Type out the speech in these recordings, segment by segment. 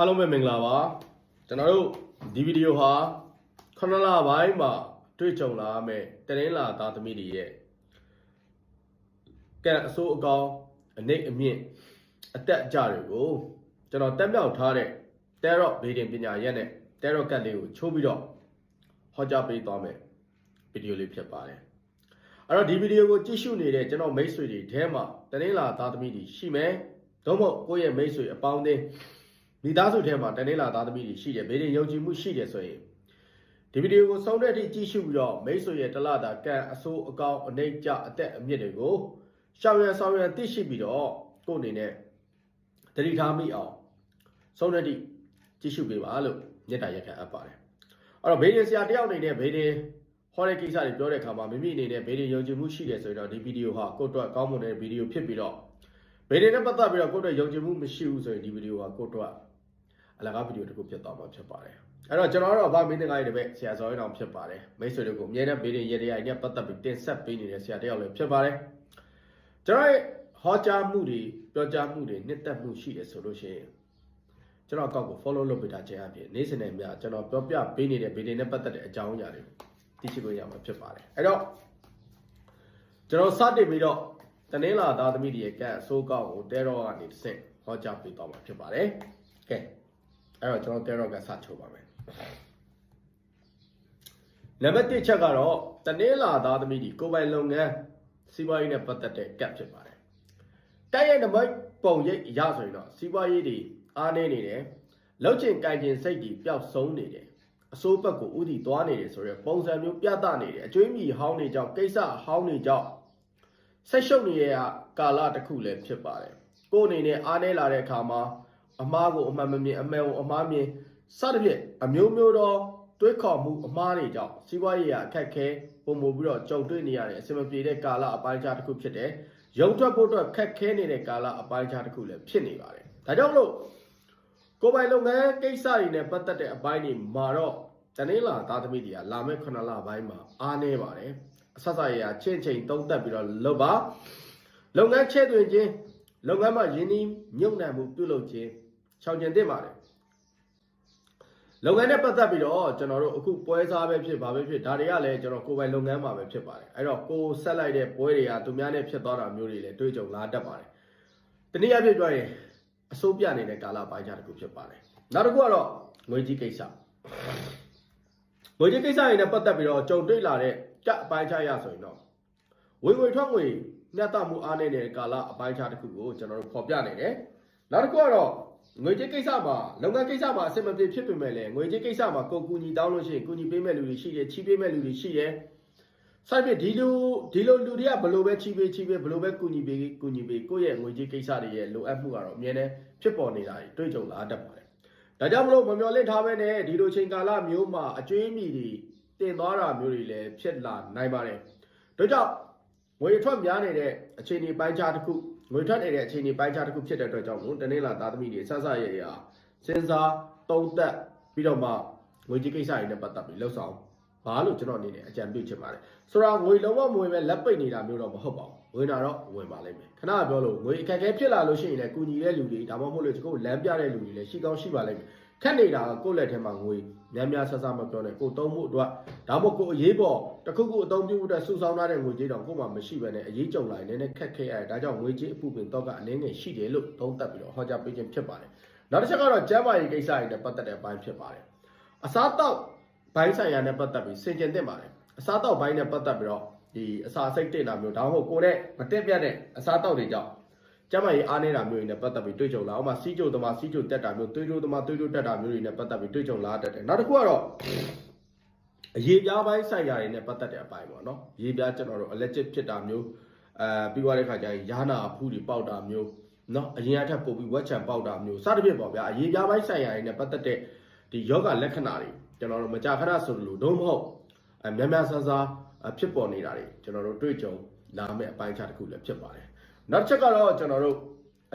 အားလုံးပဲမင်္ဂလာပါကျွန်တော်တို့ဒီဗီဒီယိုဟာခဏလပိုင်းမှာတွေ့ကြုံလာမယ့်တရင်လာသားသမီးတွေရဲ့ကံအဆိုးအကောင်အနိတ်အမြင့်အတက်အကြတွေကိုကျွန်တော်တက်မြောက်ထားတဲ့တဲရော့ဗီဒီယိုပညာရက်နဲ့တဲရော့ကတ်လေးကိုချိုးပြီးတော့ဟောကြားပေးသွားမယ်ဗီဒီယိုလေးဖြစ်ပါတယ်အဲ့တော့ဒီဗီဒီယိုကိုကြည့်ရှုနေတဲ့ကျွန်တော်မိတ်ဆွေတွေထဲမှာတရင်လာသားသမီးတွေရှိမယ်သို့မဟုတ်ကိုယ့်ရဲ့မိတ်ဆွေအပေါင်းအသင်း မိသားစုထဲမှာတနေ့လာသားသမီးတွေရှိတယ်ဘေးရင်ယုံကြည်မှုရှိတယ်ဆိုရင်ဒီဗီဒီယိုကိုဆုံးတဲ့အထိကြည့်ရှုပြီးတော့မိတ်ဆွေရဲ့တလတာကံအဆိုးအကောင်းအနှိမ့်ကြအသက်အမြင့်တွေကိုရှောင်ရံဆောင်ရံသိရှိပြီးတော့ကိုယ့်အနေနဲ့တတိထားမိအောင်ဆုံးတဲ့အထိကြည့်ရှုပေးပါလို့မြတ်တာရက်ခံအပ်ပါတယ်အဲ့တော့ဘေးရင်ဆရာတယောက်အနေနဲ့ဘေးရင်ဟောတဲ့ကိစ္စတွေပြောတဲ့အခါမှာမိမိအနေနဲ့ဘေးရင်ယုံကြည်မှုရှိတယ်ဆိုရင်တော့ဒီဗီဒီယိုဟာကိုယ့်အတွက်ကောင်းမွန်တဲ့ဗီဒီယိုဖြစ်ပြီးတော့ဘေးရင်နဲ့ပတ်သက်ပြီးတော့ကိုယ့်အတွက်ယုံကြည်မှုမရှိဘူးဆိုရင်ဒီဗီဒီယိုဟာကိုယ့်အတွက် အလကားဗီဒီယိုတစ်ခုဖြစ်သွားမှာဖြစ်ပါတယ်အဲ့တော့ကျွန်တော်တို့ကဗာမင်းတကားရေးတပည့်ဆရာဇော်ရင်အောင်ဖြစ်ပါတယ်မိတ်ဆွေတို့ကိုအမြဲတမ်းဗီဒီယိုရေရရိုင်နဲ့ပတ်သက်ပြီးတင်ဆက်ပေးနေတဲ့ဆရာတယောက်လည်းဖြစ်ပါတယ်ကျွန်တော်ရဲ့ဟောကြားမှုတွေပြောကြားမှုတွေနှစ်သက်မှုရှိတယ်ဆိုလို့ရှိရင်ကျွန်တော်အကောက်ကို follow လုပ်ပေးတာခြင်းအပြင်နေ့စဉ်နဲ့များကျွန်တော်ပြောပြပေးနေတဲ့ဗီဒီယိုနဲ့ပတ်သက်တဲ့အကြောင်းအရာတွေကိုသိရှိလို့ရမှာဖြစ်ပါတယ်အဲ့တော့ကျွန်တော်စတင်ပြီးတော့တနင်္လာသားသမီးတွေရဲ့ကံအစိုးကောင်းကိုတဲတော့ကနေတစ်ဆင့်ဟောကြားပေးသွားမှာဖြစ်ပါတယ်ကဲ အဲ့တော့ကျွန်တော်တဲရော့ကစချိုးပါမယ်နံပါတ်1ချက်ကတော့တနင်္လာသားသမီးဒီကိုယ်ပိုင်လုပ်ငန်းစီးပွားရေးနဲ့ပတ်သက်တဲ့ကတ်ဖြစ်ပါတယ်တိုက်ရိုက်နံပါတ်ပုံရိပ်ရဆိုရင်တော့စီးပွားရေးတွေအားနေနေတယ်လောက်ချင်ကြိုင်ချင်စိတ်တွေပျောက်ဆုံးနေတယ်အစိုးဘက်ကိုဥတီသွားနေတယ်ဆိုရယ်ပုံစံမျိုးပြသနေတယ်အကျွေးမြီဟောင်းနေကြောင်းကိစ္စဟောင်းနေကြောင်းဆက်ရှုပ်နေတဲ့ကာလတစ်ခုလည်းဖြစ်ပါတယ်ကိုယ်အနေနဲ့အားနေလာတဲ့အခါမှာ အမားကိုအမှန်မမြင်အမှန်ကိုအမားမြင်စသဖြင့်အမျိုးမျိုးသောတွေးခေါ်မှုအမားတွေကြောင့်စီးပွားရေးရအခက်ခဲပုံမူပြီးတော့ကြုံတွေ့နေရတဲ့အစမပြေတဲ့ကာလအပိုင်းခြားတစ်ခုဖြစ်တယ်။ရုံထွက်ဖို့အတွက်ခက်ခဲနေတဲ့ကာလအပိုင်းခြားတစ်ခုလည်းဖြစ်နေပါတယ်။ဒါကြောင့်မလို့ကိုယ်ပိုင်လုပ်ငန်းကိစ္စတွေနဲ့ပတ်သက်တဲ့အပိုင်းတွေမှာတော့တနင်္လာသားသမီးတွေကလာမယ့်9လပိုင်းမှာအားနေပါတယ်။အဆက်ဆက်ရချင်းချင်းတုံးတက်ပြီးတော့လုပ်ပါလုပ်ငန်းချဲ့သွင်းခြင်းလုပ်ငန်းမှာယင်းနှီးမြုပ်နှံမှုပြုလုပ်ခြင်း ရှောင်ကျင်သင့်ပါတယ်လုပ်ငန်းနဲ့ပတ်သက်ပြီးတော့ကျွန်တော်တို့အခုပွဲစားပဲဖြစ်ပါပဲဖြစ်ဒါတွေကလည်းကျွန်တော်ကိုယ်ပိုင်လုပ်ငန်းမှာပဲဖြစ်ပါတယ်အဲ့တော့ကိုဆက်လိုက်တဲ့ပွဲတွေကသူများနဲ့ဖြစ်သွားတာမျိုးတွေလည်းတွေးကြုံလာတတ်ပါတယ်တနည်းအားဖြင့်ပြောရင်အစိုးပြနေတဲ့ကာလပိုင်းခြားတစ်ခုဖြစ်ပါတယ်နောက်တစ်ခုကတော့ငွေကြီးကိစ္စငွေကြီးကိစ္စတွေနဲ့ပတ်သက်ပြီးတော့ကြုံတွေ့လာတဲ့ကြအပိုင်းခြားရဆိုရင်တော့ဝင်ငွေထွက်ငွေမျှတမှုအားနေတဲ့ကာလအပိုင်းခြားတစ်ခုကိုကျွန်တော်တို့ဖော်ပြနေတယ်နောက်တစ်ခုကတော့ ငွေကြေးကိစ္စမှာလုပ်ငန်းကိစ္စမှာအဆင်မပြေဖြစ်ပေမဲ့လည်းငွေကြေးကိစ္စမှာကိုယ်ကူညီတောင်းလို့ရှိရင်ကူညီပေးမဲ့လူတွေရှိတယ်ချီးပေးမဲ့လူတွေရှိတယ်ဆိုင်ပြဒီလိုဒီလိုလူတွေကဘယ်လိုပဲချီးပေးချီးပေးဘယ်လိုပဲကူညီပေးကူညီပေးကိုယ့်ရဲ့ငွေကြေးကိစ္စတွေရဲ့လိုအပ်မှုကတော့အမြဲတမ်းဖြစ်ပေါ်နေတာတွေတွေ့ကြုံလာတတ်ပါတယ်ဒါကြောင့်မလို့မမျော်လင့်ထားပဲနဲ့ဒီလိုချိန်ကာလမျိုးမှာအကျွေးမြီတွေတင်သွားတာမျိုးတွေလည်းဖြစ်လာနိုင်ပါတယ်ဒါကြောင့်ငွေထွက်များနေတဲ့အခြေအနေပိုင်းခြားတစ်ခု ငွေထွက်နေတဲ့အခြေအနေပိုင်းခြားတစ်ခုဖြစ်တဲ့အတွက်ကြောင့်မို့တနေ့လာသားသမီးတွေဆက်ဆက်ရရစဉ်းစားသုံးသပ်ပြီးတော့မှငွေကြေးကိစ္စတွေနဲ့ပတ်သက်ပြီးလှုပ်ဆောင်ဘာလို့ကျွန်တော်အနေနဲ့အကြံပြုချင်ပါတယ်ဆိုတော့ငွေလုံးဝမဝင်ပဲလက်ပိတ်နေတာမျိုးတော့မဟုတ်ပါဘူး ဝင်တာတော့ဝင်ပါလိမ့်မယ်ခဏပြောလို့ငွေအခက်အခဲဖြစ်လာလို့ရှိရင်လည်းကုညီတဲ့လူတွေဒါမှမဟုတ်လို့ကိုယ်လမ်းပြတဲ့လူတွေလည်းရှိကောင်းရှိပါလိမ့်မယ်ခက်နေတာကကိုယ့်လက်ထဲမှာငွေများများဆဆမပြောနဲ့ကိုယ်သုံးမှုအတွက်ဒါမှမဟုတ်ကိုယ်အရေးပေါ်တစ်ခုခုအသုံးပြုဖို့အတွက်စုဆောင်းထားတဲ့ငွေကြေးတောင်ကိုယ်မှမရှိဘဲနဲ့အရေးကြုံလာရင်လည်းခက်ခဲရတယ်ဒါကြောင့်ငွေကြေးအပူပင်တော့ကအနည်းငယ်ရှိတယ်လို့သုံးသပ်ပြီးတော့ဟောကြားပေးခြင်းဖြစ်ပါတယ်နောက်တစ်ချက်ကတော့ကျန်းမာရေးကိစ္စတွေနဲ့ပတ်သက်တဲ့အပိုင်းဖြစ်ပါတယ်အစားတောက်ဘိုင်းဆိုင်ရာနဲ့ပတ်သက်ပြီးစင်ကြင်သင့်ပါတယ်အစားတောက်ဘိုင်းနဲ့ပတ်သက်ပြီးတော့ ဒီအစာစိတ်တင်တာမျိုးဒါမှမဟုတ်ကိုယ်နဲ့မတက်ပြတ်တဲ့အစားတောက်တွေကြောင့်ကျမကြီးအားနေတာမျိုးတွေနဲ့ပတ်သက်ပြီးတွေ့ကြုံလာအောင်မစီးကြိုသမားစီးကြိုတက်တာမျိုးတွေးကြိုသမားတွေးကြိုတက်တာမျိုးတွေနဲ့ပတ်သက်ပြီးတွေ့ကြုံလာတတ်တယ်နောက်တစ်ခုကတော့အရေးပြားပိုင်းဆိုင်ရာတွေနဲ့ပတ်သက်တဲ့အပိုင်းပေါ့နော်ရေးပြားကျွန်တော်တို့ allergic ဖြစ်တာမျိုးအဲပြီးသွားတဲ့ခါကျရင်ယာနာအဖူးတွေပေါက်တာမျိုးနော်အရင်အထက်ပို့ပြီးဝက်ချံပေါက်တာမျိုးစသဖြင့်ပေါ့ဗျာအရေးပြားပိုင်းဆိုင်ရာတွေနဲ့ပတ်သက်တဲ့ဒီယောဂလက္ခဏာတွေကျွန်တော်တို့မကြာခဏဆိုလို့ဒုံမဟုတ် အများများဆန်းဆန်းဖြစ်ပေါ်နေတာတွေကျွန်တော်တို့တွေ့ကြုံလာမယ့်အပိုင်းခြားတစ်ခုလည်းဖြစ်ပါတယ်နောက်တစ်ချက်ကတော့ကျွန်တော်တို့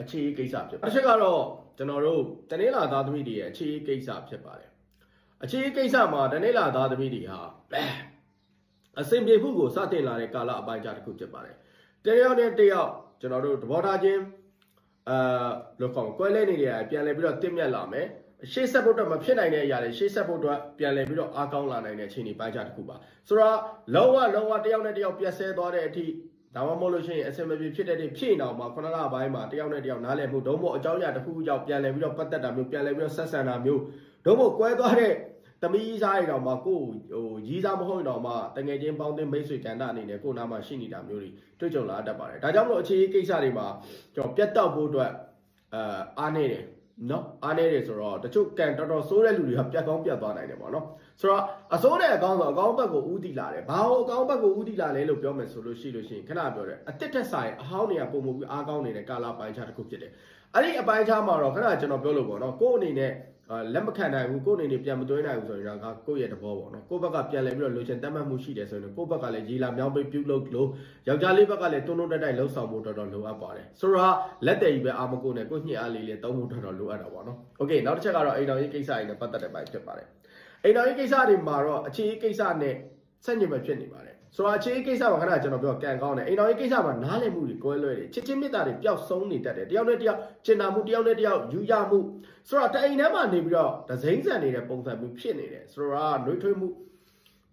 အခြေအကိစ္စဖြစ်ပါတယ်တစ်ချက်ကတော့ကျွန်တော်တို့တနင်္လာသားသမီးတွေရဲ့အခြေအကိစ္စဖြစ်ပါတယ်အခြေအကိစ္စမှာတနင်္လာသားသမီးတွေဟာအစဉ်ပြေမှုကိုစတင်လာတဲ့ကာလအပိုင်းခြားတစ်ခုဖြစ်ပါတယ်တယောက်နဲ့တယောက်ကျွန်တော်တို့သဘောထားချင်းအာလောကောင်ကွဲလဲနေတဲ့အပြန်လဲပြီးတော့တင့်မြတ်လာမယ် ရှေ့ဆက်ဖို့အတွက်မဖြစ်နိုင်တဲ့အရာတွေရှေ့ဆက်ဖို့အတွက်ပြန်လည်ပြီးတော့အားကောင်းလာနိုင်တဲ့အခြေအနေပိုင်းခြားတစ်ခုပါဆိုတော့လုံးဝလုံးဝတစ်ယောက်နဲ့တစ်ယောက်ပြတ်ဆဲသွားတဲ့အထိဒါမှမဟုတ်လို့ရှိရင်အစင်မပြေဖြစ်တဲ့တွေဖြစ်နေအောင်မှာခုနကပိုင်းမှာတစ်ယောက်နဲ့တစ်ယောက်နားလည်မှုဒုံမို့အကြောင်းအရာတစ်ခုခုကြောင့်ပြန်လည်ပြီးတော့ပတ်သက်တာမျိုးပြန်လည်ပြီးတော့ဆက်ဆံတာမျိုးဒုံမို့ကွဲသွားတဲ့သမီးကြီးစားရအောင်မှာကိုယ်ဟိုရီးစားမဟုတ်ရင်တော့မှတငယ်ချင်းပေါင်းတင်မိတ်ဆွေကန္တာအနေနဲ့ကိုယ်နားမှာရှိနေတာမျိုးတွေတွေ့ကြုံလာတတ်ပါတယ်ဒါကြောင့်မလို့အခြေအကိစ္စတွေမှာကျွန်တော်ပြတ်တောက်ဖို့အတွက်အာအားနေတယ် နော်အားနေတယ်ဆိုတော့တချို့ကန်တော်တော်ဆိုးတဲ့လူတွေကပြတ်ကောင်းပြတ်သွားနိုင်တယ်ပေါ့နော်ဆိုတော့အစိုးတဲ့အကောင်းဆိုအကောင်းဘက်ကိုဥတီလာတယ်ဘာလို့အကောင်းဘက်ကိုဥတီလာလဲလို့ပြောမယ်ဆိုလို့ရှိလို့ရှိရင်ခဏပြောတယ်အတစ်တက်ဆိုင်အဟောင်းတွေကပုံမှုပြီးအားကောင်းနေတဲ့ကာလာပိုင်းခြားတစ်ခုဖြစ်တယ်အဲ့ဒီအပိုင်းခြားမှာတော့ခဏကျွန်တော်ပြောလို့ပေါ့နော်ကိုယ့်အနေနဲ့အာ လက်မခံနိုင်ဘူးကိုယ့်အနေနဲ့ပြန်မသွင်းနိုင်ဘူးဆိုရင်တော့ကိုယ့်ရဲ့သဘောပေါ့နော်ကိုယ့်ဘက်ကပြန်လဲပြီးတော့လိုချင်တတ်မှတ်မှုရှိတယ်ဆိုရင်ကိုယ့်ဘက်ကလည်းရေလာမြောင်းပိတ်ပြုတ်လို့လို့ယောက်ျားလေးဘက်ကလည်းတွန်းတွန်းတက်တက်လှုပ်ဆောင်ဖို့တော်တော်လိုအပ်ပါတယ်ဆိုတော့လက်တယ်ကြီးပဲအာမကိုနဲ့ကိုညှစ်အားလေးလေးတုံးဖို့တော်တော်လိုအပ်တာပေါ့နော်โอเคနောက်တစ်ချက်ကတော့အိမ်တော်ရေးကိစ္စတွေနဲ့ပတ်သက်တဲ့ပိုင်းဖြစ်ပါတယ်အိမ်တော်ရေးကိစ္စတွေမှာတော့အခြေအကိစ္စနဲ့ဆက်ညစ်ပဲဖြစ်နေပါတယ် ဆိုတော့အခြေအကိစ္စမှာခဏကျွန်တော်ပြောကန်ကောင်းတယ်အိမ်တော်ရေးကိစ္စမှာနားလည်မှုတွေကွဲလွဲတယ်ချစ်ချင်းမြတ်တာတွေပျောက်ဆုံးနေတတ်တယ်တယောက်နဲ့တယောက်ကျင်နာမှုတယောက်နဲ့တယောက်ယူရမှုဆိုတော့တအိမ်ထဲမှာနေပြီးတော့ဒဇိမ့်ဆန်နေတဲ့ပုံစံမျိုးဖြစ်နေတယ်ဆိုတော့နှွေးထွေးမှု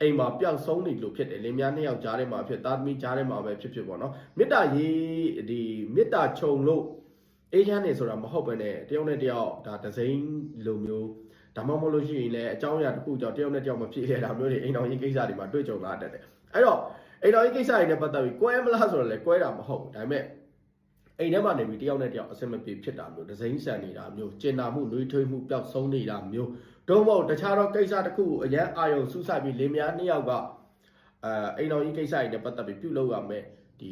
အိမ်မှာပျောက်ဆုံးနေလို့ဖြစ်တယ်လင်မယားနှစ်ယောက်ကြားထဲမှာဖြစ်သားသမီးကြားထဲမှာပဲဖြစ်ဖြစ်ပေါ့နော်မေတ္တာရေးဒီမေတ္တာခြုံလို့အေးချမ်းနေဆိုတာမဟုတ်ပဲねတယောက်နဲ့တယောက်ဒါဒဇိမ့်လိုမျိုးဒါမှမဟုတ်လို့ရှိရင်လည်းအကြောင်းအရာတစ်ခုကြောင့်တယောက်နဲ့တယောက်မဖြစ်ခဲ့တာမျိုးတွေအိမ်တော်ရေးကိစ္စတွေမှာတွေ့ကြုံလာတတ်တယ် အဲ့တော့အိမ်တော်ရေးကိစ္စတွေနဲ့ပတ်သက်ပြီးကွဲမလားဆိုတော့လည်းကွဲတာမဟုတ်ဘူးဒါပေမဲ့အိမ်ထဲမှာနေပြီးတယောက်နဲ့တယောက်အဆင်မပြေဖြစ်တာမျိုးဒဇိမ့်ဆန်နေတာမျိုးကျင်နာမှုနှွေးထွေးမှုပျောက်ဆုံးနေတာမျိုးတော့မဟုတ်တခြားသောကိစ္စတစ်ခုကိုအရန်အာယုံစူးစိုက်ပြီးလင်မယားနှစ်ယောက်ကအဲအိမ်တော်ကြီးကိစ္စတွေနဲ့ပတ်သက်ပြီးပြုလုပ်ရမယ်ဒီ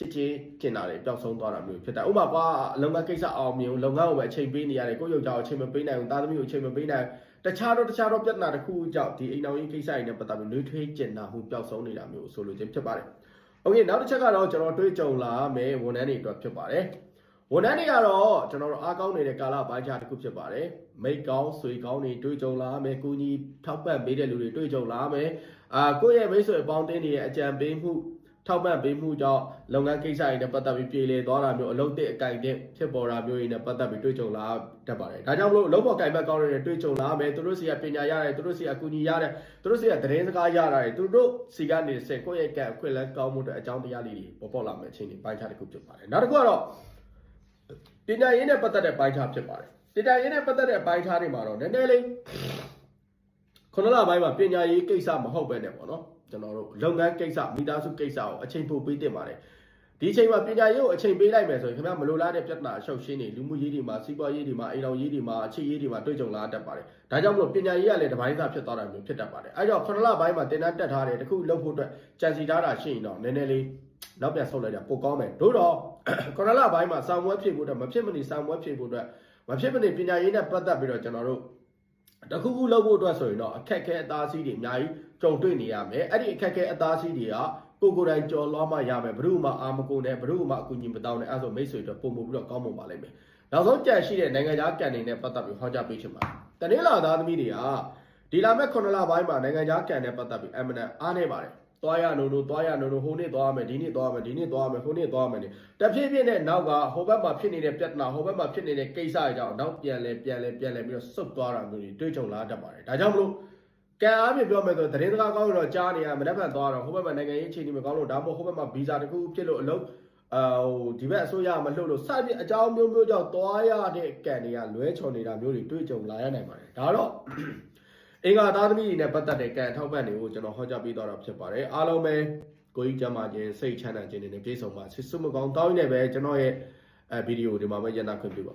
ချစ်ချင်းကျင်တာတွေပျောက်ဆုံးသွားတာမျိုးဖြစ်တယ်ဥပမာကွာအလုပ်ငန်းကိစ္စအောင်မြင်လုပ်ငန်းကိုပဲအချိန်ပေးနေရတယ်ကိုယ့်ယောက်ျားကိုအချိန်မပေးနိုင်ဘူးသားသမီးကိုအချိန်မပေးနိုင်တခြားတော့တခြားတော့ပြဿနာတစ်ခုကြောင့်ဒီအိမ်တော်ကြီးကိစ္စတွေနဲ့ပတ်သက်ပြီးနှွေးထွေးကျင်တာမှုပျောက်ဆုံးနေတာမျိုးဆိုလိုခြင်းဖြစ်ပါတယ်။ Okay နောက်တစ်ချက်ကတော့ကျွန်တော်တွေးကြုံလာမယ်ဝန်ထမ်းတွေအတွက်ဖြစ်ပါတယ်။ဝန်ထမ်းတွေကတော့ကျွန်တော်တို့အားကောင်းနေတဲ့ကာလပိုင်းခြားတစ်ခုဖြစ်ပါတယ်မိတ်ကောင်းဆွေကောင်းတွေတွေ့ကြုံလာမယ်ကိုကြီးထောက်ပံ့ပေးတဲ့လူတွေတွေ့ကြုံလာမယ်အာကိုယ့်ရဲ့မိတ်ဆွေအပေါင်းအသင်းတွေရဲ့အကြံပေးမှု ထောက်ပံ့ပေးမှုကြောင့်လုပ်ငန်းကိစ္စတွေနဲ့ပတ်သက်ပြီးပြည်လေသွားတာမျိုးအလုပ်တဲ့အကင်တဲ့ဖြစ်ပေါ်တာမျိုးတွေနဲ့ပတ်သက်ပြီးတွေ့ကြုံလာတတ်ပါတယ်ဒါကြောင့်မလို့အလုပ်ပေါ်ကင်ဘက်ကောင်းတွေနဲ့တွေ့ကြုံလာမယ်သူတို့စီကပညာရတယ်သူတို့စီကအကူအညီရတယ်သူတို့စီကသတင်းစကားရတာတွေသူတို့စီကနေစက်ကိုယ့်ရဲ့ကံအခွင့်အလမ်းကောင်းမှုတွေအကြောင်းတရားလေးတွေပေါ်ပေါက်လာမယ်အချိန်တွေပိုင်းခြားတစ်ခုဖြစ်ပါတယ်နောက်တစ်ခုကတော့ပညာရေးနဲ့ပတ်သက်တဲ့ပိုင်းခြားဖြစ်ပါတယ်ပညာရေးနဲ့ပတ်သက်တဲ့ပိုင်းခြားတွေမှာတော့နည်းနည်းလေးခုနလပိုင်းမှာပညာရေးကိစ္စမဟုတ်ပဲနဲ့ပေါ့နော် ကျွန်တော်တို့လုပ်ငန်းကိစ္စမိသားစုကိစ္စကိုအချိန်ပိုပေးတင်ပါတယ်ဒီအချိန်မှာပညာရေးကိုအချိန်ပေးလိုက်မယ်ဆိုရင်ခင်ဗျားမလိုလားတဲ့ပြဿနာအရှုပ်ရှင်းနေလူမှုရေးတွေမှာစီးပွားရေးတွေမှာအိမ်တော်ရေးတွေမှာအခြေရေးတွေမှာတွေ့ကြုံလာတတ်ပါတယ်ဒါကြောင့်မလို့ပညာရေးကလည်းတစ်ပိုင်းသားဖြစ်သွားတာမျိုးဖြစ်တတ်ပါတယ်အဲကြောင့်ခုနလပိုင်းမှာတင်တန်းတက်ထားတယ်တခုလုပ်ဖို့အတွက်ကြံစီထားတာရှိရင်တော့နည်းနည်းလေးနောက်ပြန်ဆုတ်လိုက်တာပိုကောင်းမယ်တို့တော့ကော်ရလာဘိုင်းမှာစာမွဲဖြည့်ဖို့အတွက်မဖြစ်မနေစာမွဲဖြည့်ဖို့အတွက်မဖြစ်မနေပညာရေးနဲ့ပတ်သက်ပြီးတော့ကျွန်တော်တို့တခုခုလုပ်ဖို့အတွက်ဆိုရင်တော့အခက်ခဲအသားစီးတွေအများကြီး ကြုံတွေ့နေရမယ်အဲ့ဒီအခက်ခဲအသားစီးတွေကကိုကိုယ်တိုင်ကြော်လွှားမှရမယ်ဘယ်သူမှအာမကုန်နဲ့ဘယ်သူမှအကူအညီမတောင်းနဲ့အဲ့ဒါဆိုမိတ်ဆွေတို့ပုံမှုပြီးတော့ကောင်းမွန်ပါလိမ့်မယ်နောက်ဆုံးကြံရှိတဲ့နိုင်ငံခြားကန်တွေနဲ့ပတ်သက်ပြီးဟောကြားပေးချင်ပါတယ်တနင်္လာသားသမီးတွေကဒီလာမဲ့9လပိုင်းမှာနိုင်ငံခြားကန်နဲ့ပတ်သက်ပြီးအမနအားနေပါတယ်သွားရနို့နို့သွားရနို့နို့ဟိုနေ့သွားရမယ်ဒီနေ့သွားရမယ်ဒီနေ့သွားရမယ်ဟိုနေ့သွားရမယ်နေတဖြည်းဖြည်းနဲ့နောက်ကဟိုဘက်မှာဖြစ်နေတဲ့ပြဿနာဟိုဘက်မှာဖြစ်နေတဲ့ကိစ္စအကြောင်းနောက်ပြန်လဲပြန်လဲပြန်လဲပြီးတော့စုပ်သွားတာမျိုးတွေတွေ့ကြုံလာတတ်ပါတယ်ဒါကြောင့်မလို့ ကံအားဖြင့်ပြောမယ်ဆိုသတင်းစကားကောင်းရင်တော့ကြားနေရမနေ့ကသွားတော့ဟိုဘက်မှာနိုင်ငံရေးအခြေအနေမကောင်းလို့ဒါမှမဟုတ်ဟိုဘက်မှာဗီဇာတခုဖြစ်လို့အလုပ်အာဟိုဒီဘက်အစိုးရမလှုပ်လို့စပြအကြောင်းမျိုးမျိုးကြောင့်သွားရတဲ့ကံတွေကလွဲချော်နေတာမျိုးတွေတွေ့ကြုံလာရနိုင်ပါတယ်ဒါတော့အင်္ဂါသားသမီးတွေနဲ့ပတ်သက်တဲ့ကံအထောက်ပံ့တွေကိုကျွန်တော်ဟောကြားပေးသွားတာဖြစ်ပါတယ်အားလုံးပဲကိုကြီးကျမ်းမာခြင်းစိတ်ချမ်းသာခြင်းတွေနဲ့ပြည့်စုံပါဆွေးမကောင်းတောင်းနေပဲကျွန်တော်ရဲ့အဲဗီဒီယိုဒီမှာပဲညနာခွင့်ပြုပါ